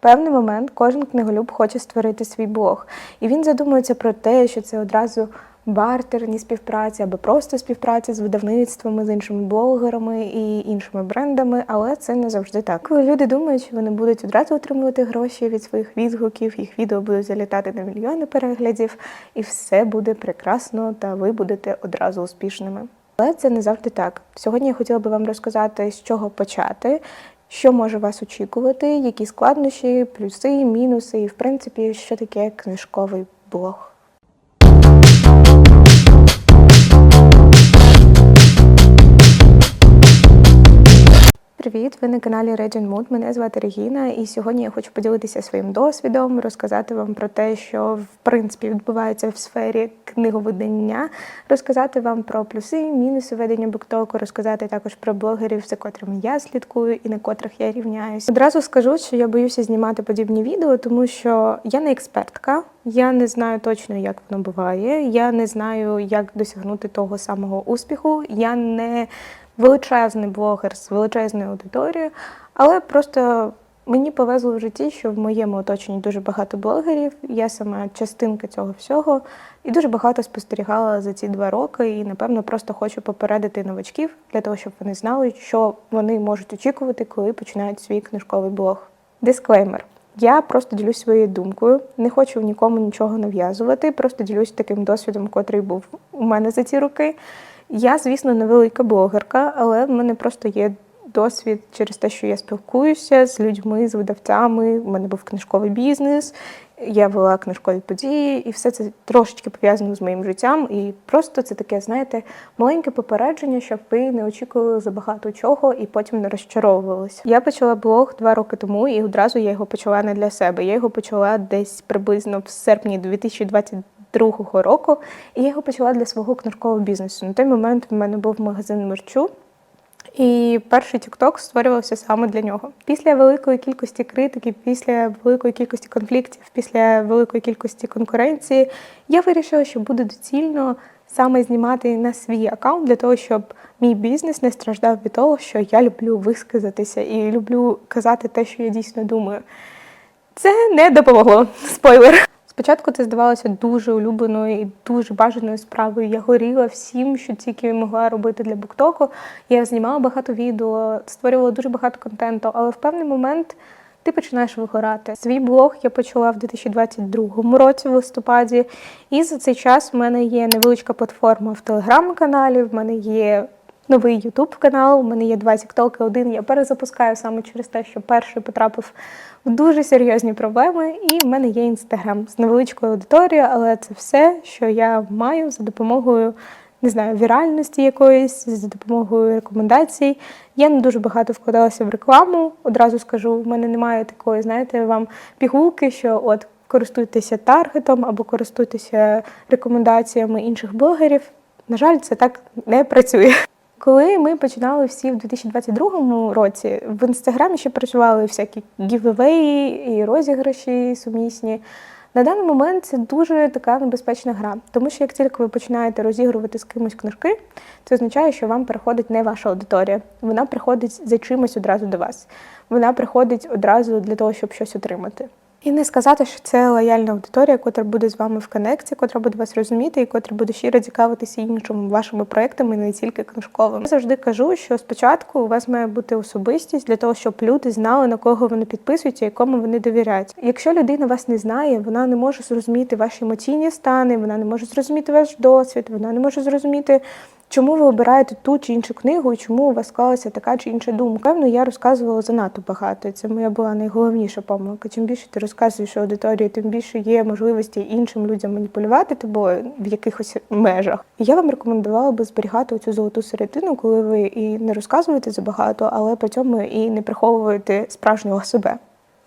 певний момент кожен книголюб хоче створити свій блог, і він задумується про те, що це одразу бартерні співпраці або просто співпраця з видавництвами, з іншими блогерами і іншими брендами, але це не завжди так. Коли люди думають, що вони будуть одразу отримувати гроші від своїх відгуків, їх відео будуть залітати на мільйони переглядів, і все буде прекрасно, та ви будете одразу успішними. Але це не завжди так. Сьогодні я хотіла би вам розказати, з чого почати, що може вас очікувати, які складнощі, плюси, мінуси, і в принципі, що таке книжковий блог. Привіт! Ви на каналі Regin Mood. Мене звати Регіна, і сьогодні я хочу поділитися своїм досвідом, розказати вам про те, що в принципі відбувається в сфері книговидання, розказати вам про плюси, мінуси ведення буктоку, розказати також про блогерів, за котрими я слідкую і на котрих я рівняюсь. Одразу скажу, що я боюся знімати подібні відео, тому що я не експертка. Я не знаю точно, як воно буває. Я не знаю, як досягнути того самого успіху. Я не величезний блогер з величезною аудиторією, але просто мені повезло в житті, що в моєму оточенні дуже багато блогерів. Я сама частинка цього всього і дуже багато спостерігала за ці два роки. І напевно просто хочу попередити новачків для того, щоб вони знали, що вони можуть очікувати, коли починають свій книжковий блог. Дисклеймер. Я просто ділюсь своєю думкою, не хочу нікому нічого нав'язувати, просто ділюсь таким досвідом, котрий був у мене за ці роки. Я, звісно, не велика блогерка, але в мене просто є досвід через те, що я спілкуюся з людьми, з видавцями. У мене був книжковий бізнес, я вела книжкові події, і все це трошечки пов'язано з моїм життям. І просто це таке, знаєте, маленьке попередження, щоб ви не очікували забагато чого і потім не розчаровувалися. Я почала блог два роки тому, і одразу я його почала не для себе. Я його почала десь приблизно в серпні 2022 22-го року, і я його почала для свого книжкового бізнесу. На той момент в мене був магазин мерчу. І перший TikTok створювався саме для нього. Після великої кількості критики, після великої кількості конфліктів, після великої кількості конкуренції, я вирішила, що буде доцільно саме знімати на свій аккаунт для того, щоб мій бізнес не страждав від того, що я люблю висказатися і люблю казати те, що я дійсно думаю. Це не допомогло. Спойлер. Спочатку це здавалося дуже улюбленою і дуже бажаною справою. Я горіла всім, що тільки могла робити для буктоку. Я знімала багато відео, створювала дуже багато контенту, але в певний момент ти починаєш вигорати. Свій блог я почала в 2022 році, в листопаді, і за цей час в мене є невеличка платформа в телеграм-каналі, в мене є. Новий Ютуб канал, у мене є два тіктоки. Один я перезапускаю саме через те, що перший потрапив в дуже серйозні проблеми. І в мене є інстаграм з невеличкою аудиторією, але це все, що я маю за допомогою не знаю, віральності якоїсь, за допомогою рекомендацій. Я не дуже багато вкладалася в рекламу. Одразу скажу, в мене немає такої, знаєте, вам пігулки, що от користуйтеся таргетом або користуйтеся рекомендаціями інших блогерів. На жаль, це так не працює. Коли ми починали всі в 2022 році, в інстаграмі ще працювали всякі гівевеї і розіграші сумісні. На даний момент це дуже така небезпечна гра, тому що як тільки ви починаєте розігрувати з кимось книжки, це означає, що вам приходить не ваша аудиторія. Вона приходить за чимось одразу до вас. Вона приходить одразу для того, щоб щось отримати. І не сказати, що це лояльна аудиторія, котра буде з вами в коннекті, котра буде вас розуміти і котра буде щиро цікавитися іншими вашими проектами, не тільки книжковими. Я завжди кажу, що спочатку у вас має бути особистість для того, щоб люди знали на кого вони підписуються, якому вони довіряють. Якщо людина вас не знає, вона не може зрозуміти ваші емоційні стани, вона не може зрозуміти ваш досвід, вона не може зрозуміти. Чому ви обираєте ту чи іншу книгу, і чому у вас склалася така чи інша думка? Певно, я розказувала занадто багато. Це моя була найголовніша помилка. Чим більше ти розказуєш аудиторії, тим більше є можливості іншим людям маніпулювати тобою в якихось межах. Я вам рекомендувала би зберігати цю золоту середину, коли ви і не розказуєте забагато, але при цьому і не приховуєте справжнього себе.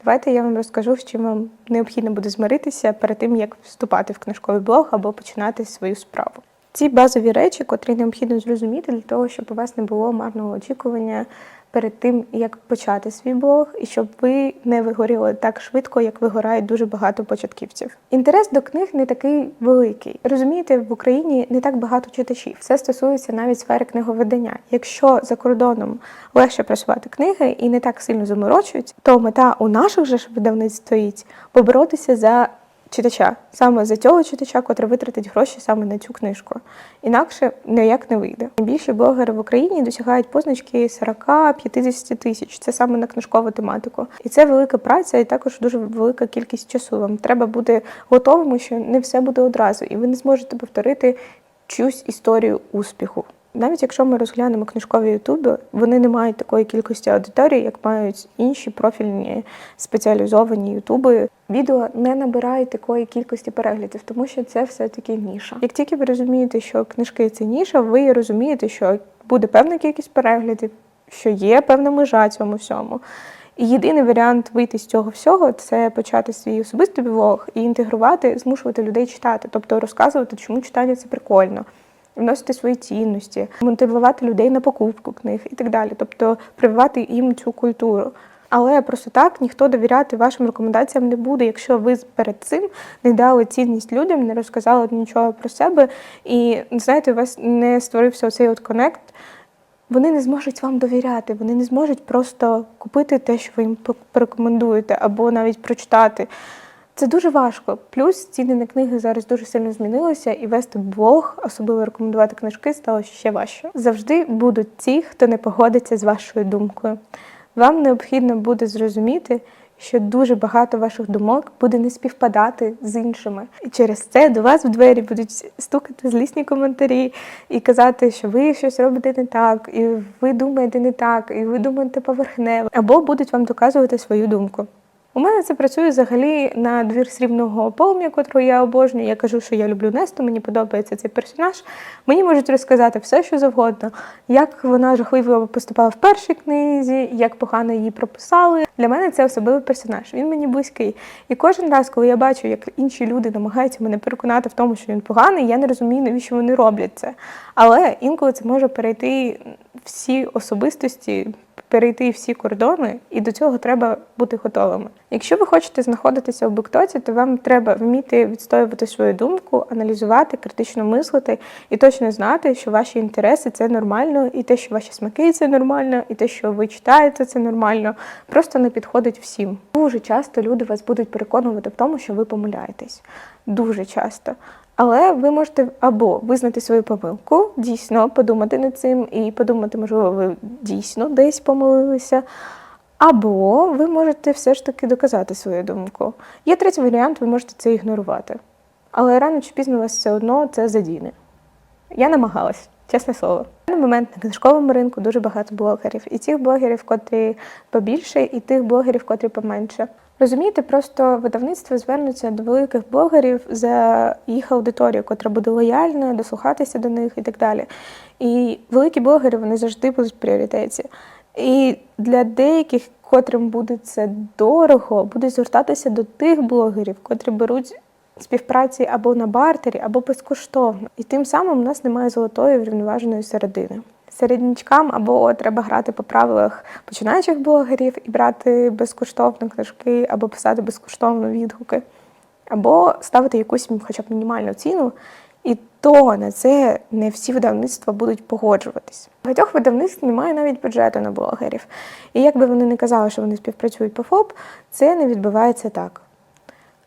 Давайте я вам розкажу, з чим вам необхідно буде змиритися перед тим, як вступати в книжковий блог або починати свою справу. Ці базові речі, котрі необхідно зрозуміти для того, щоб у вас не було марного очікування перед тим, як почати свій блог, і щоб ви не вигоріли так швидко, як вигорають дуже багато початківців. Інтерес до книг не такий великий. Розумієте, в Україні не так багато читачів. Це стосується навіть сфери книговидання. Якщо за кордоном легше просувати книги і не так сильно заморочують, то мета у наших же ж видавництв стоїть поборотися за читача, саме за цього читача, котрий витратить гроші саме на цю книжку. Інакше ніяк не вийде. Найбільші блогери в Україні досягають позначки 40-50 тисяч. Це саме на книжкову тематику. І це велика праця, і також дуже велика кількість часу. Вам треба бути готовими, що не все буде одразу, і ви не зможете повторити чусь історію успіху. Навіть якщо ми розглянемо книжкові ютуби, вони не мають такої кількості аудиторії, як мають інші профільні спеціалізовані ютуби. Відео не набирають такої кількості переглядів, тому що це все-таки ніша. Як тільки ви розумієте, що книжки це ніша, ви розумієте, що буде певна кількість переглядів, що є певна межа цьому всьому. І єдиний варіант вийти з цього всього це почати свій особистий блог і інтегрувати, змушувати людей читати, тобто розказувати, чому читання це прикольно вносити свої цінності, мотивувати людей на покупку книг і так далі, тобто прививати їм цю культуру. Але просто так ніхто довіряти вашим рекомендаціям не буде, якщо ви перед цим не дали цінність людям, не розказали нічого про себе, і знаєте, у вас не створився оцей от конект. Вони не зможуть вам довіряти, вони не зможуть просто купити те, що ви їм порекомендуєте, або навіть прочитати. Це дуже важко. Плюс ціни на книги зараз дуже сильно змінилися, і вести блог, особливо рекомендувати книжки, стало ще важче. Завжди будуть ті, хто не погодиться з вашою думкою. Вам необхідно буде зрозуміти, що дуже багато ваших думок буде не співпадати з іншими. І через це до вас в двері будуть стукати злісні коментарі і казати, що ви щось робите не так, і ви думаєте не так, і ви думаєте поверхнево, або будуть вам доказувати свою думку. У мене це працює взагалі на двір срібного полум'я, котру я обожнюю. Я кажу, що я люблю Несту, мені подобається цей персонаж. Мені можуть розказати все, що завгодно, як вона жахливо поступала в першій книзі, як погано її прописали. Для мене це особливий персонаж. Він мені близький. І кожен раз, коли я бачу, як інші люди намагаються мене переконати в тому, що він поганий, я не розумію, навіщо вони роблять це. Але інколи це може перейти всі особистості перейти всі кордони, і до цього треба бути готовими. Якщо ви хочете знаходитися у Бектоці, то вам треба вміти відстоювати свою думку, аналізувати, критично мислити і точно знати, що ваші інтереси це нормально, і те, що ваші смаки це нормально, і те, що ви читаєте, це нормально. Просто не підходить всім. Дуже часто люди вас будуть переконувати в тому, що ви помиляєтесь. Дуже часто. Але ви можете або визнати свою помилку, дійсно подумати над цим і подумати, можливо, ви дійсно десь помилилися. Або ви можете все ж таки доказати свою думку. Є третій варіант, ви можете це ігнорувати. Але рано чи пізно вас все одно це задіне. Я намагалась, чесне слово. На момент на книжковому ринку дуже багато блогерів. І тих блогерів, котрі побільше, і тих блогерів, котрі поменше. Розумієте, просто видавництво звернуться до великих блогерів за їх аудиторію, котра буде лояльна, дослухатися до них і так далі. І великі блогери вони завжди будуть в пріоритеті. І для деяких, котрим буде це дорого, будуть звертатися до тих блогерів, котрі беруть співпраці або на бартері, або безкоштовно. І тим самим у нас немає золотої врівноваженої середини середнячкам або треба грати по правилах починаючих блогерів і брати безкоштовно книжки, або писати безкоштовно відгуки, або ставити якусь хоча б мінімальну ціну. І то на це не всі видавництва будуть погоджуватись. Багатьох видавництв немає навіть бюджету на блогерів. І як би вони не казали, що вони співпрацюють по ФОП, це не відбувається так.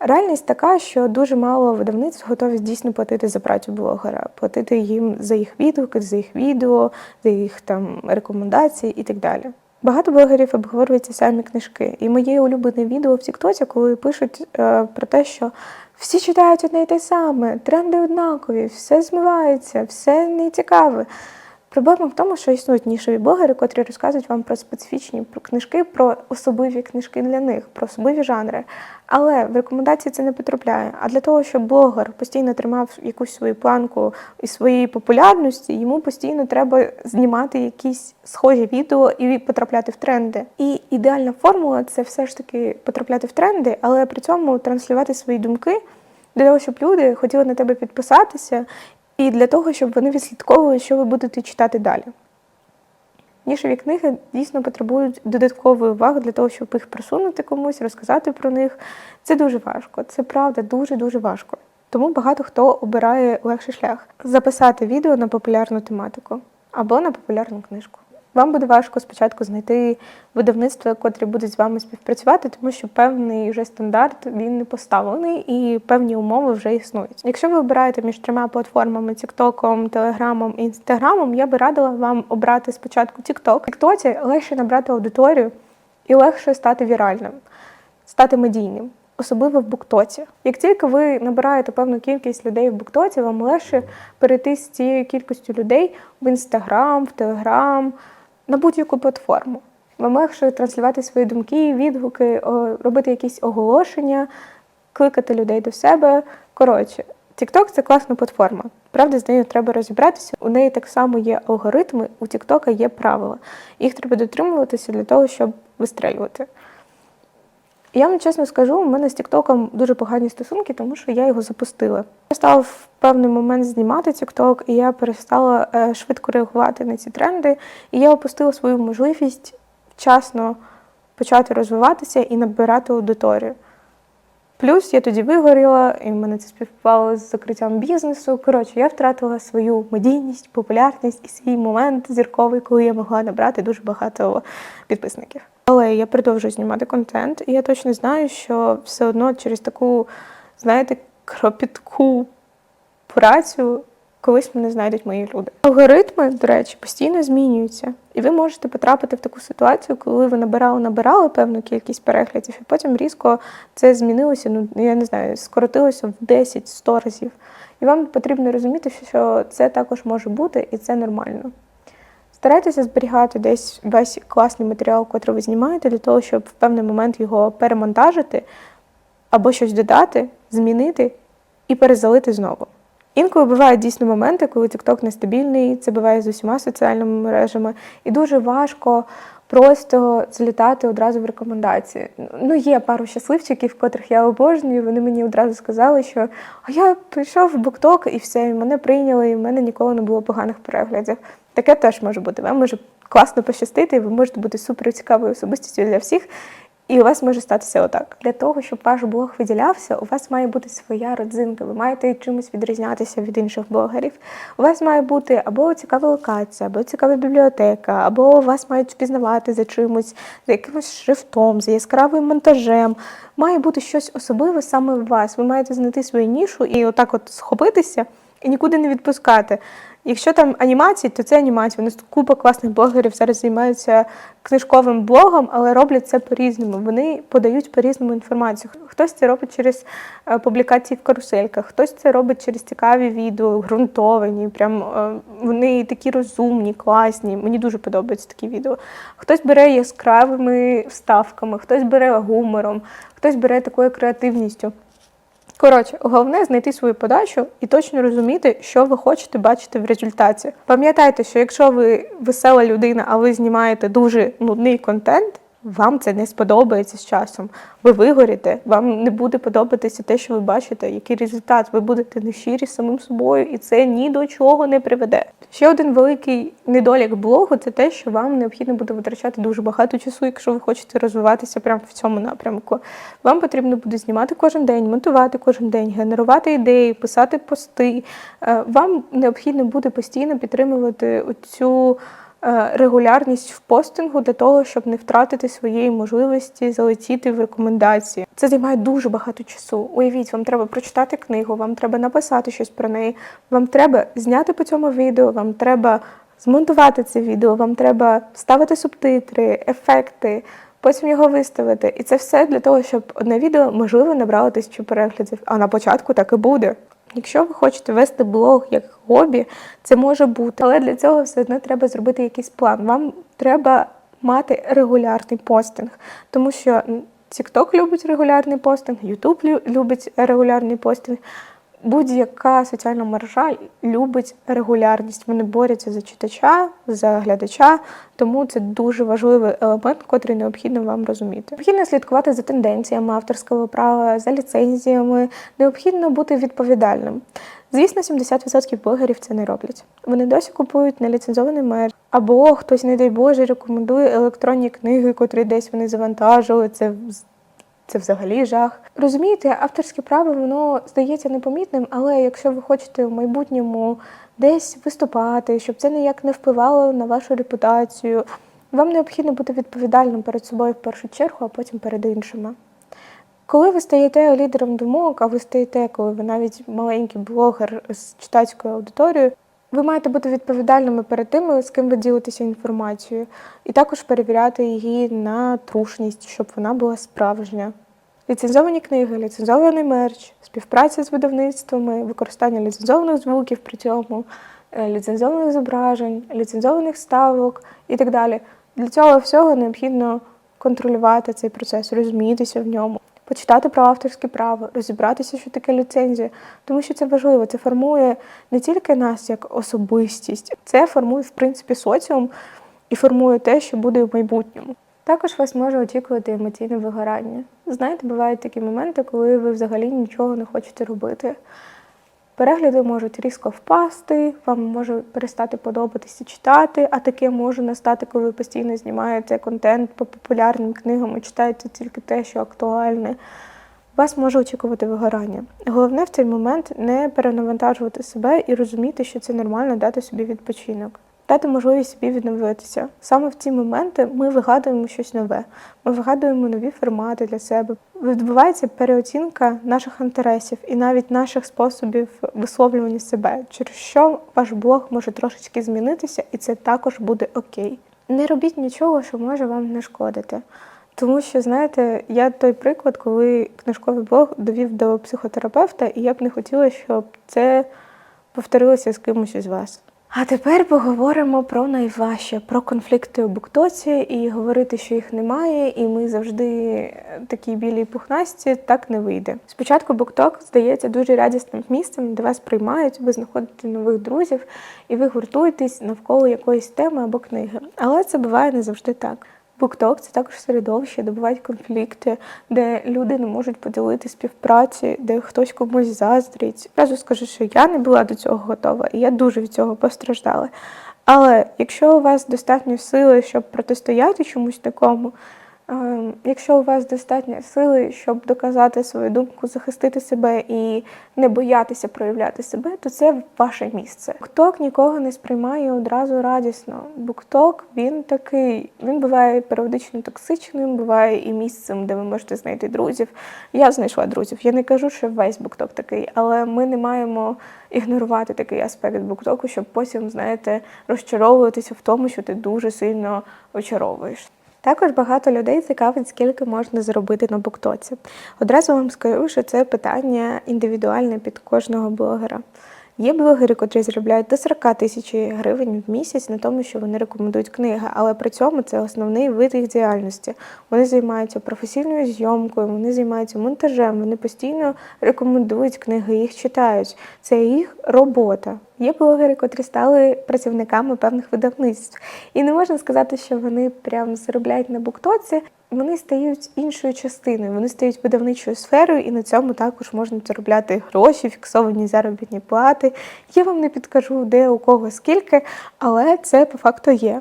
Реальність така, що дуже мало видавництв готові дійсно платити за працю блогера, платити їм за їх відгуки, за їх відео, за їх там рекомендації і так далі. Багато блогерів обговорюються самі книжки. І моє улюблене відео в Тіктоці, коли пишуть е, про те, що всі читають одне і те саме, тренди однакові, все змивається, все не цікаве. Проблема в тому, що існують нішові блогери, котрі розказують вам про специфічні книжки, про особливі книжки для них, про особливі жанри. Але в рекомендації це не потрапляє. А для того, щоб блогер постійно тримав якусь свою планку і своєї популярності, йому постійно треба знімати якісь схожі відео і потрапляти в тренди. І ідеальна формула це все ж таки потрапляти в тренди, але при цьому транслювати свої думки. Для того, щоб люди хотіли на тебе підписатися і для того, щоб вони відслідковували, що ви будете читати далі. Нішові книги дійсно потребують додаткової уваги для того, щоб їх просунути комусь, розказати про них. Це дуже важко. Це правда дуже дуже важко. Тому багато хто обирає легший шлях записати відео на популярну тематику або на популярну книжку. Вам буде важко спочатку знайти видавництво, котрі будуть з вами співпрацювати, тому що певний вже стандарт він не поставлений і певні умови вже існують. Якщо ви обираєте між трьома платформами TikTok, Telegram і Instagram, я би радила вам обрати спочатку TikTok. В TikTok легше набрати аудиторію і легше стати віральним, стати медійним. Особливо в Буктоці. Як тільки ви набираєте певну кількість людей в Буктоці, вам легше перейти з цією кількістю людей в Інстаграм, в Телеграм, на будь-яку платформу. Ви можете транслювати свої думки, відгуки, робити якісь оголошення, кликати людей до себе. Коротше, TikTok – це класна платформа. Правда, з нею треба розібратися. У неї так само є алгоритми, у TikTok є правила. Їх треба дотримуватися для того, щоб вистрелювати. Я вам чесно скажу, у мене з Тіктоком дуже погані стосунки, тому що я його запустила. Я стала в певний момент знімати Тікток, і я перестала е, швидко реагувати на ці тренди. І я опустила свою можливість вчасно почати розвиватися і набирати аудиторію. Плюс я тоді вигоріла, і в мене це співпало з закриттям бізнесу. Коротше, я втратила свою медійність, популярність і свій момент зірковий, коли я могла набрати дуже багато підписників. Але я продовжую знімати контент, і я точно знаю, що все одно через таку, знаєте, кропітку працю колись мене знайдуть мої люди. Алгоритми, до речі, постійно змінюються, і ви можете потрапити в таку ситуацію, коли ви набирали, набирали певну кількість переглядів, і потім різко це змінилося. Ну я не знаю, скоротилося в 10-100 разів. І вам потрібно розуміти, що це також може бути, і це нормально. Старайтеся зберігати десь весь класний матеріал, який ви знімаєте, для того, щоб в певний момент його перемонтажити або щось додати, змінити і перезалити знову. Інколи бувають дійсно моменти, коли TikTok нестабільний, це буває з усіма соціальними мережами, і дуже важко просто залітати одразу в рекомендації. Ну, є пару щасливчиків, котрих я обожнюю. Вони мені одразу сказали, що а я прийшов в BookTok і все, і мене прийняли, і в мене ніколи не було поганих переглядів. Таке теж може бути. Вам може класно пощастити, ви можете бути супер цікавою особистістю для всіх. І у вас може статися отак. Для того, щоб ваш блог виділявся, у вас має бути своя родзинка. Ви маєте чимось відрізнятися від інших блогерів. У вас має бути або цікава локація, або цікава бібліотека, або вас мають впізнавати за чимось, за якимось шрифтом, за яскравим монтажем. Має бути щось особливе саме в вас. Ви маєте знайти свою нішу і отак от схопитися і нікуди не відпускати. Якщо там анімації, то це анімація. У нас купа класних блогерів зараз займаються книжковим блогом, але роблять це по-різному. Вони подають по-різному інформацію. Хтось це робить через е, публікації в карусельках, хтось це робить через цікаві відео, ґрунтовані. Прям е, вони такі розумні, класні. Мені дуже подобаються такі відео. Хтось бере яскравими вставками, хтось бере гумором, хтось бере такою креативністю. Коротше, головне знайти свою подачу і точно розуміти, що ви хочете бачити в результаті. Пам'ятайте, що якщо ви весела людина, а ви знімаєте дуже нудний контент, вам це не сподобається з часом. Ви вигоріте, вам не буде подобатися те, що ви бачите, який результат. Ви будете нещирі з самим собою, і це ні до чого не приведе. Ще один великий недолік блогу це те, що вам необхідно буде витрачати дуже багато часу, якщо ви хочете розвиватися прямо в цьому напрямку. Вам потрібно буде знімати кожен день, монтувати кожен день, генерувати ідеї, писати пости. Е, Вам необхідно буде постійно підтримувати оцю е, регулярність в постингу для того, щоб не втратити своєї можливості залетіти в рекомендації. Це займає дуже багато часу. Уявіть, вам треба прочитати книгу, вам треба написати щось про неї, вам треба зняти по цьому відео, вам треба змонтувати це відео, вам треба ставити субтитри, ефекти. Потім його виставити. І це все для того, щоб одне відео можливо набрало тисячу переглядів. А на початку так і буде. Якщо ви хочете вести блог як хобі, це може бути, але для цього все одно треба зробити якийсь план. Вам треба мати регулярний постинг, тому що TikTok любить регулярний постинг, YouTube любить регулярний постинг. Будь-яка соціальна мережа любить регулярність. Вони борються за читача, за глядача, тому це дуже важливий елемент, котрий необхідно вам розуміти. Необхідно слідкувати за тенденціями авторського права, за ліцензіями. Необхідно бути відповідальним. Звісно, 70% блогерів це не роблять. Вони досі купують неліцензований мерч, або хтось, не дай Боже, рекомендує електронні книги, котрі десь вони завантажили. Це це взагалі жах. Розумієте, авторське право воно здається непомітним, але якщо ви хочете в майбутньому десь виступати, щоб це ніяк не впливало на вашу репутацію, вам необхідно бути відповідальним перед собою в першу чергу, а потім перед іншими. Коли ви стаєте лідером думок, а ви стаєте, коли ви навіть маленький блогер з читацькою аудиторією, ви маєте бути відповідальними перед тими, з ким ви ділитеся інформацією, і також перевіряти її на трушність, щоб вона була справжня. Ліцензовані книги, ліцензований мерч, співпраця з видавництвами, використання ліцензованих звуків при цьому, е, ліцензованих зображень, ліцензованих ставок і так далі. Для цього всього необхідно контролювати цей процес, розумітися в ньому почитати про авторське право, розібратися, що таке ліцензія, тому що це важливо. Це формує не тільки нас як особистість, це формує в принципі соціум і формує те, що буде в майбутньому. Також вас може очікувати емоційне вигорання. Знаєте, бувають такі моменти, коли ви взагалі нічого не хочете робити. Перегляди можуть різко впасти, вам може перестати подобатися читати, а таке може настати, коли ви постійно знімаєте контент по популярним книгам і читаєте тільки те, що актуальне. Вас може очікувати вигорання. Головне в цей момент не перенавантажувати себе і розуміти, що це нормально дати собі відпочинок дати можливість собі відновитися. Саме в ці моменти ми вигадуємо щось нове, ми вигадуємо нові формати для себе. Відбувається переоцінка наших інтересів і навіть наших способів висловлювання себе, через що ваш блог може трошечки змінитися, і це також буде окей. Не робіть нічого, що може вам не шкодити. Тому що, знаєте, я той приклад, коли книжковий блог довів до психотерапевта, і я б не хотіла, щоб це повторилося з кимось із вас. А тепер поговоримо про найважче, про конфлікти у буктоці і говорити, що їх немає, і ми завжди такі білі пухнасті, так не вийде. Спочатку букток здається дуже радісним місцем, де вас приймають, ви знаходите нових друзів і ви гуртуєтесь навколо якоїсь теми або книги. Але це буває не завжди так. Букток це також середовище, де бувають конфлікти, де люди не можуть поділити співпраці, де хтось комусь заздрить. Разу скажу, що я не була до цього готова, і я дуже від цього постраждала. Але якщо у вас достатньо сили, щоб протистояти чомусь такому, якщо у вас достатньо сили, щоб доказати свою думку, захистити себе і не боятися проявляти себе, то це ваше місце. Букток нікого не сприймає одразу радісно. Букток він такий, він буває періодично токсичним, буває і місцем, де ви можете знайти друзів. Я знайшла друзів. Я не кажу, що весь букток такий, але ми не маємо ігнорувати такий аспект буктоку, щоб потім, знаєте, розчаровуватися в тому, що ти дуже сильно очаровуєш. Також багато людей цікавить, скільки можна заробити на буктоці. Одразу вам скажу, що це питання індивідуальне під кожного блогера. Є блогери, котрі заробляють до 40 тисяч гривень в місяць на тому, що вони рекомендують книги, але при цьому це основний вид їх діяльності. Вони займаються професійною зйомкою, вони займаються монтажем, вони постійно рекомендують книги, їх читають. Це їх робота. Є блогери, котрі стали працівниками певних видавництв. І не можна сказати, що вони прям заробляють на буктоці. Вони стають іншою частиною, вони стають видавничою сферою, і на цьому також можна заробляти гроші, фіксовані заробітні плати. Я вам не підкажу, де у кого скільки, але це по факту є.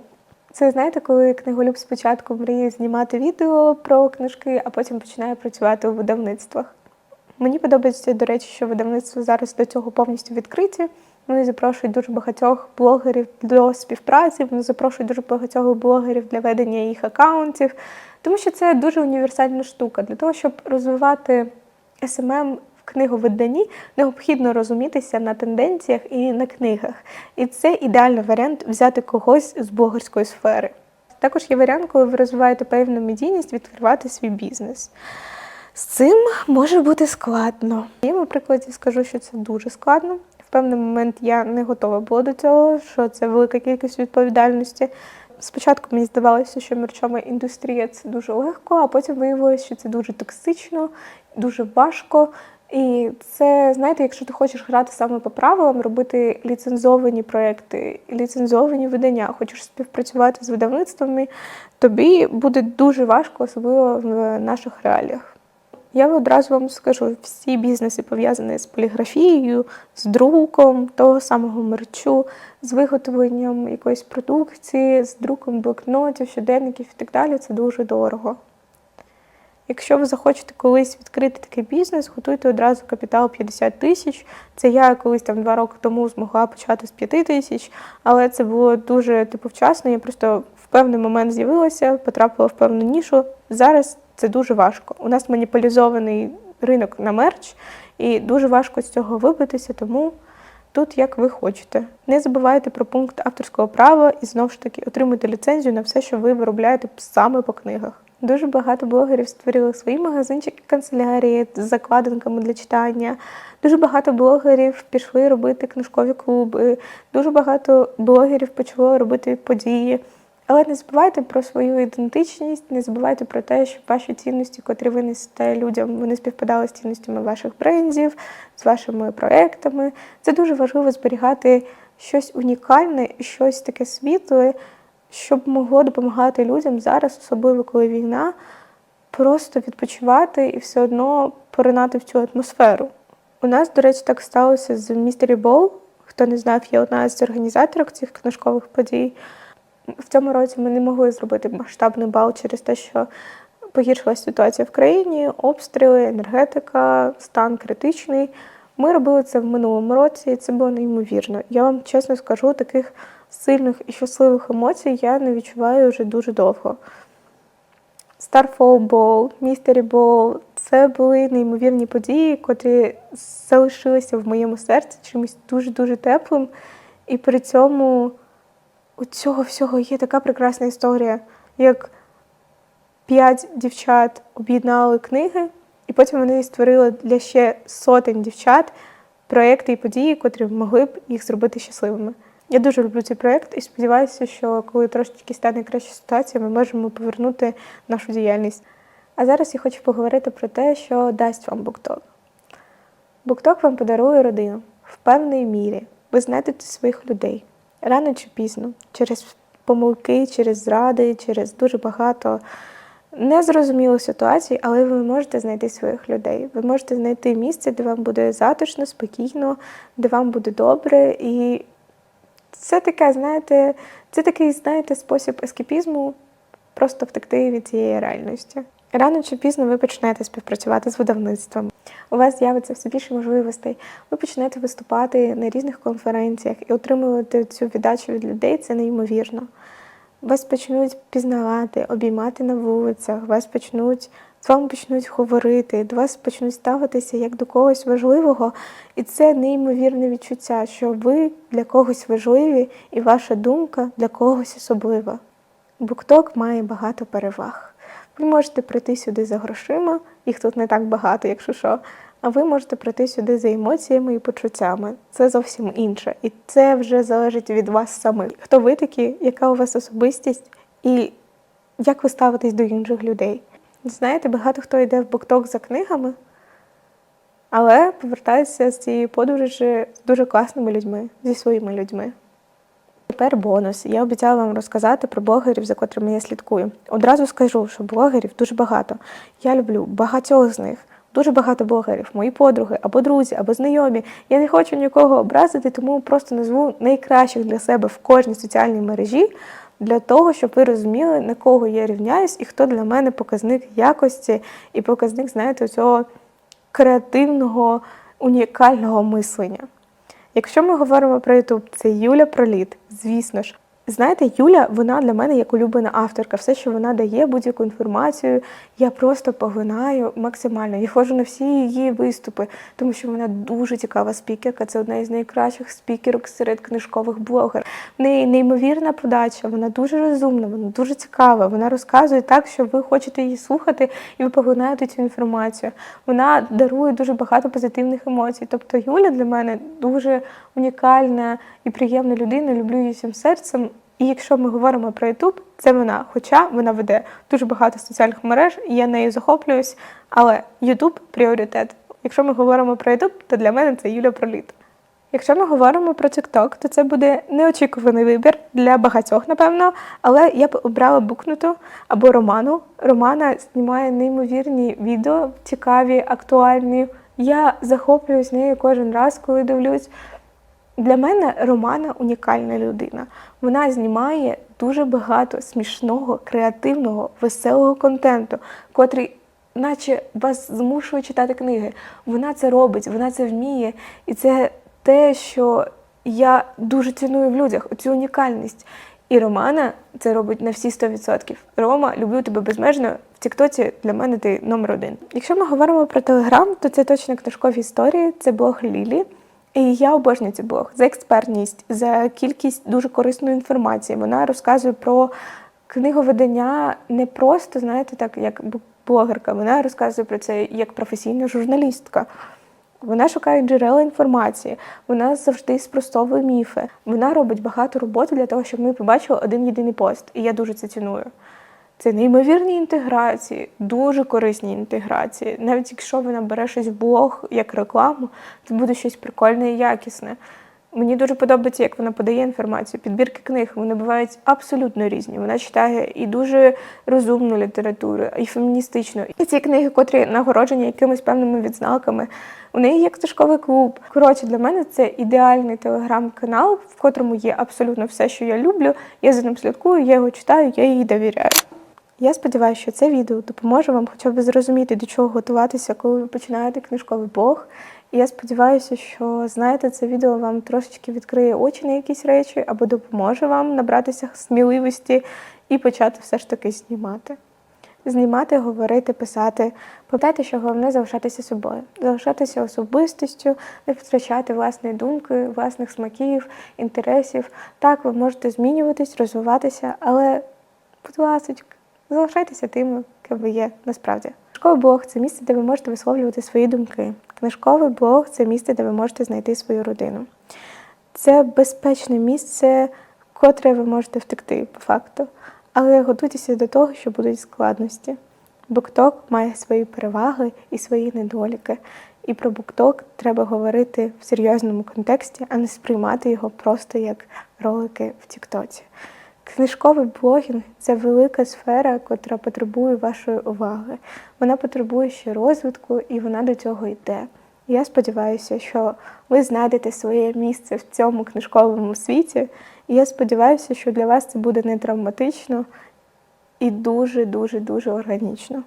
Це знаєте, коли книголюб спочатку мріє знімати відео про книжки, а потім починає працювати у видавництвах. Мені подобається, до речі, що видавництво зараз до цього повністю відкриті. Вони запрошують дуже багатьох блогерів до співпраці, вони запрошують дуже багатьох блогерів для ведення їх аккаунтів, тому що це дуже універсальна штука. Для того, щоб розвивати SMM в книговиданні, необхідно розумітися на тенденціях і на книгах. І це ідеальний варіант взяти когось з блогерської сфери. Також є варіант, коли ви розвиваєте певну медійність, відкривати свій бізнес. З цим може бути складно. Моєму прикладі скажу, що це дуже складно. Певний момент я не готова була до цього, що це велика кількість відповідальності. Спочатку мені здавалося, що мерчова індустрія це дуже легко, а потім виявилося, що це дуже токсично, дуже важко. І це, знаєте, якщо ти хочеш грати саме по правилам, робити ліцензовані проекти, ліцензовані видання, хочеш співпрацювати з видавництвами, тобі буде дуже важко, особливо в наших реаліях. Я одразу вам скажу, всі бізнеси пов'язані з поліграфією, з друком того самого мерчу, з виготовленням якоїсь продукції, з друком блокнотів, щоденників і так далі, це дуже дорого. Якщо ви захочете колись відкрити такий бізнес, готуйте одразу капітал 50 тисяч. Це я колись там два роки тому змогла почати з 5 тисяч, але це було дуже типу вчасно. Я просто в певний момент з'явилася, потрапила в певну нішу. Зараз це дуже важко. У нас монополізований ринок на мерч, і дуже важко з цього вибитися, тому. Тут як ви хочете. Не забувайте про пункт авторського права і знову ж таки отримуйте ліцензію на все, що ви виробляєте саме по книгах. Дуже багато блогерів створили свої магазинчики канцелярії з закладинками для читання. Дуже багато блогерів пішли робити книжкові клуби. Дуже багато блогерів почало робити події. Але не забувайте про свою ідентичність, не забувайте про те, щоб ваші цінності, котрі ви несете людям, вони співпадали з цінностями ваших брендів, з вашими проектами. Це дуже важливо зберігати щось унікальне, щось таке світле, щоб могло допомагати людям зараз, особливо коли війна, просто відпочивати і все одно поринати в цю атмосферу. У нас, до речі, так сталося з Mystery Ball. Хто не знав, я одна з організаторів цих книжкових подій. В цьому році ми не могли зробити масштабний бал через те, що погіршилася ситуація в країні, обстріли, енергетика, стан критичний. Ми робили це в минулому році, і це було неймовірно. Я вам чесно скажу, таких сильних і щасливих емоцій я не відчуваю вже дуже довго. Starfall Ball, Mystery Ball – це були неймовірні події, котрі залишилися в моєму серці чимось дуже-дуже теплим. І при цьому у цього всього є така прекрасна історія, як п'ять дівчат об'єднали книги, і потім вони створили для ще сотень дівчат проекти і події, котрі могли б їх зробити щасливими. Я дуже люблю цей проект і сподіваюся, що коли трошечки стане краща ситуація, ми можемо повернути нашу діяльність. А зараз я хочу поговорити про те, що дасть вам BookTok. BookTok вам подарує родину в певній мірі. Ви знайдете своїх людей рано чи пізно, через помилки, через зради, через дуже багато незрозумілих ситуацій, але ви можете знайти своїх людей. Ви можете знайти місце, де вам буде затишно, спокійно, де вам буде добре. І це таке, знаєте, це такий, знаєте, спосіб ескепізму просто втекти від цієї реальності. Рано чи пізно ви почнете співпрацювати з видавництвом. У вас з'явиться все більше можливостей. Ви почнете виступати на різних конференціях і отримувати цю віддачу від людей це неймовірно. Вас почнуть пізнавати, обіймати на вулицях, вас почнуть з вами почнуть говорити, до вас почнуть ставитися як до когось важливого, і це неймовірне відчуття, що ви для когось важливі, і ваша думка для когось особлива. Букток має багато переваг. Ви можете прийти сюди за грошима, їх тут не так багато, якщо що. А ви можете прийти сюди за емоціями і почуттями. Це зовсім інше. І це вже залежить від вас самих. Хто ви такі, яка у вас особистість, і як ви ставитесь до інших людей? Знаєте, багато хто йде в букток за книгами, але повертається з цієї подорожі з дуже класними людьми, зі своїми людьми. Тепер бонус. Я обіцяла вам розказати про блогерів, за котрими я слідкую. Одразу скажу, що блогерів дуже багато. Я люблю багатьох з них. Дуже багато блогерів, мої подруги, або друзі, або знайомі. Я не хочу нікого образити, тому просто назву найкращих для себе в кожній соціальній мережі для того, щоб ви розуміли, на кого я рівняюсь і хто для мене показник якості і показник, знаєте, цього креативного, унікального мислення. Якщо ми говоримо про Ютуб, це Юля Проліт, звісно ж. Знаєте, Юля, вона для мене як улюблена авторка. Все, що вона дає, будь-яку інформацію, я просто поглинаю максимально. Я ходжу на всі її виступи, тому що вона дуже цікава спікерка. Це одна із найкращих спікерок серед книжкових блогерів. В неї неймовірна подача, вона дуже розумна, вона дуже цікава. Вона розказує так, що ви хочете її слухати, і ви поглинаєте цю інформацію. Вона дарує дуже багато позитивних емоцій. Тобто Юля для мене дуже унікальна і приємна людина. Люблю її всім серцем. І якщо ми говоримо про YouTube, це вона. Хоча вона веде дуже багато соціальних мереж, і я нею захоплююсь, але YouTube пріоритет. Якщо ми говоримо про YouTube, то для мене це Юля Проліт. Якщо ми говоримо про TikTok, то це буде неочікуваний вибір для багатьох, напевно. Але я б обрала букнуту або Роману. Романа знімає неймовірні відео, цікаві, актуальні. Я захоплююсь нею кожен раз, коли дивлюсь. Для мене Романа унікальна людина. Вона знімає дуже багато смішного, креативного, веселого контенту, котрий, наче вас змушує читати книги. Вона це робить, вона це вміє, і це те, що я дуже ціную в людях, оцю унікальність. І Романа це робить на всі 100%. Рома, люблю тебе безмежно. В Тіктоці для мене ти номер один. Якщо ми говоримо про Телеграм, то це точно книжкові історії, це блог Лілі. І я обожнюю цей блог за експертність, за кількість дуже корисної інформації. Вона розказує про книговидання не просто, знаєте, так як блогерка. Вона розказує про це як професійна журналістка. Вона шукає джерела інформації, вона завжди спростовує міфи. Вона робить багато роботи для того, щоб ми побачили один єдиний пост. І я дуже це ціную. Це неймовірні інтеграції, дуже корисні інтеграції. Навіть якщо вона бере щось в блог як рекламу, це буде щось прикольне і якісне. Мені дуже подобається, як вона подає інформацію. Підбірки книг вони бувають абсолютно різні. Вона читає і дуже розумну літературу, і феміністичну. І ці книги, котрі нагороджені якимись певними відзнаками. У неї є книжковий клуб. Коротше, для мене це ідеальний телеграм-канал, в котрому є абсолютно все, що я люблю. Я за ним слідкую, я його читаю, я їй довіряю. Я сподіваюся, що це відео допоможе вам хоча б зрозуміти, до чого готуватися, коли ви починаєте книжковий блог. І я сподіваюся, що знаєте, це відео вам трошечки відкриє очі на якісь речі або допоможе вам набратися сміливості і почати все ж таки знімати. Знімати, говорити, писати. Пам'ятайте, що головне залишатися собою, залишатися особистістю, не втрачати власної думки, власних смаків, інтересів. Так, ви можете змінюватись, розвиватися, але, будь ласка, залишайтеся тими, ким ви є насправді. Книжковий блог це місце, де ви можете висловлювати свої думки. Книжковий блог це місце, де ви можете знайти свою родину. Це безпечне місце, котре ви можете втекти по факту. Але готуйтеся до того, що будуть складності. Букток має свої переваги і свої недоліки. І про букток треба говорити в серйозному контексті, а не сприймати його просто як ролики в Тіктоці. Книжковий блогінг це велика сфера, котра потребує вашої уваги. Вона потребує ще розвитку, і вона до цього йде. Я сподіваюся, що ви знайдете своє місце в цьому книжковому світі. І я сподіваюся, що для вас це буде не травматично і дуже-дуже дуже органічно.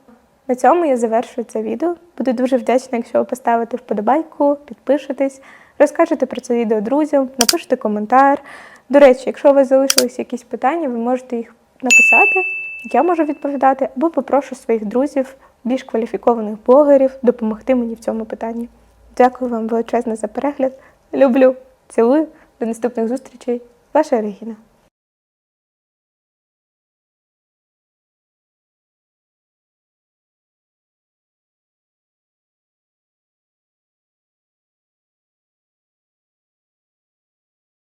На цьому я завершую це відео. Буду дуже вдячна, якщо ви поставите вподобайку, підпишетесь, розкажете про це відео друзям, напишете коментар. До речі, якщо у вас залишились якісь питання, ви можете їх написати, я можу відповідати, або попрошу своїх друзів, більш кваліфікованих блогерів, допомогти мені в цьому питанні. Дякую вам величезне за перегляд. Люблю, цілую, до наступних зустрічей. Ваша Регіна.